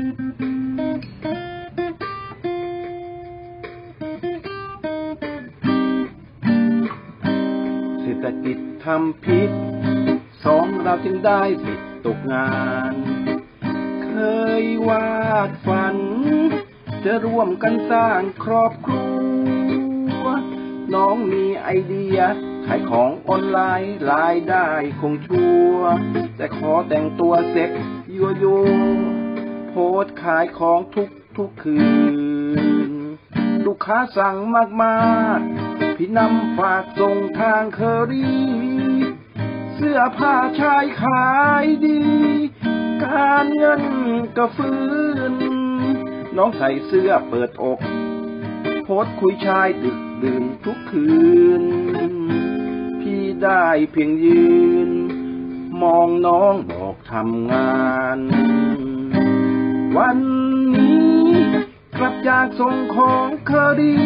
เศรษฐกิจทำผิดสองเราจึงได้สิทตกงาน เคยวาดฝัน จะร่วมกันสร้างครอบครัว น้องมีไอเดียขายของออนไลน์รายได้คงชัวแต่ขอแต่งตัวเซ็กยัวยัว โพสขายของทุกทุกคืน ลูกค้าสั่งมากๆ พี่นำฝากส่งทางเคอรี่ เสื้อผ้าชายขายดี การเงินก็ฟื้น น้องใส่เสื้อเปิดอก โพสคุยชายดึกดื่นทุกคืน พี่ได้เพียงยืน มองน้องบอกทำงาน วันนี้ กลับจากส่งของเคอดี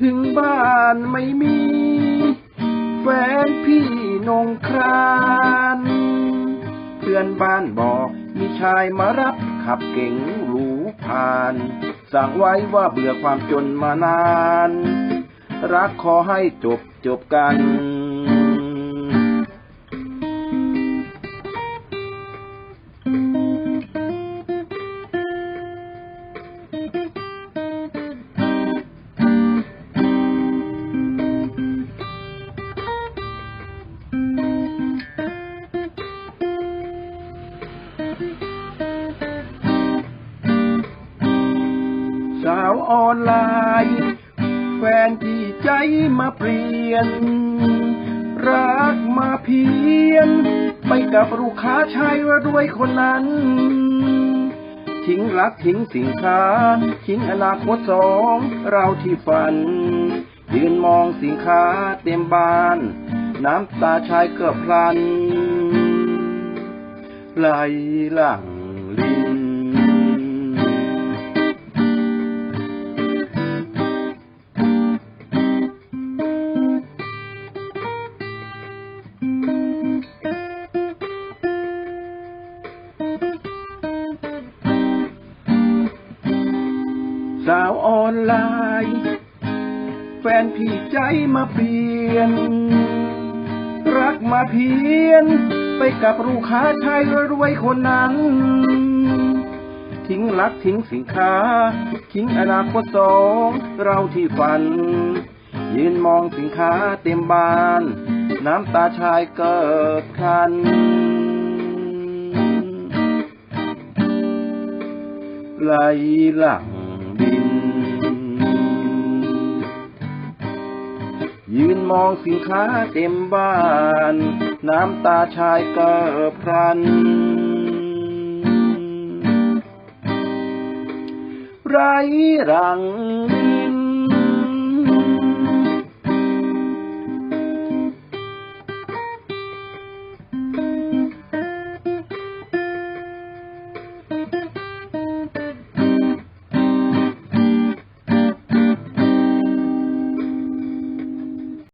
ถึงบ้านไม่มี แฟนพี่นงครานเพื่อนบ้านบอกมีชายมารับขับเก๋งหรูผ่านสั่งไว้ว่าเบื่อความจนมานาน รักขอให้จบจบกัน ออนไลน์ แฟนที่ใจมาเปลี่ยน รักมาเพียน ไปกับลูกค้าชายรวยคนนั้น ทิ้งรักทิ้งสินค้า ทิ้งอนาคตสองเราที่ฝัน ยืนมองสินค้าเต็มบ้าน น้ำตาชายเกือบพลันไหลหลัง สาวออนไลน์ แฟนพี่ใจมาเปลี่ยน รักมาเพียน ไปกับลูกค้าชายรวยๆคนนั้น ทิ้งรักทิ้งสินค้า ทิ้งอนาคตสองเราที่ฝัน ยืนมองสินค้าเต็มบ้าน น้ำตาชายเกิดคันไหลหลัง ยืนมองสินค้าเต็มบ้าน น้ำตาชายก็พรัน ไรรัง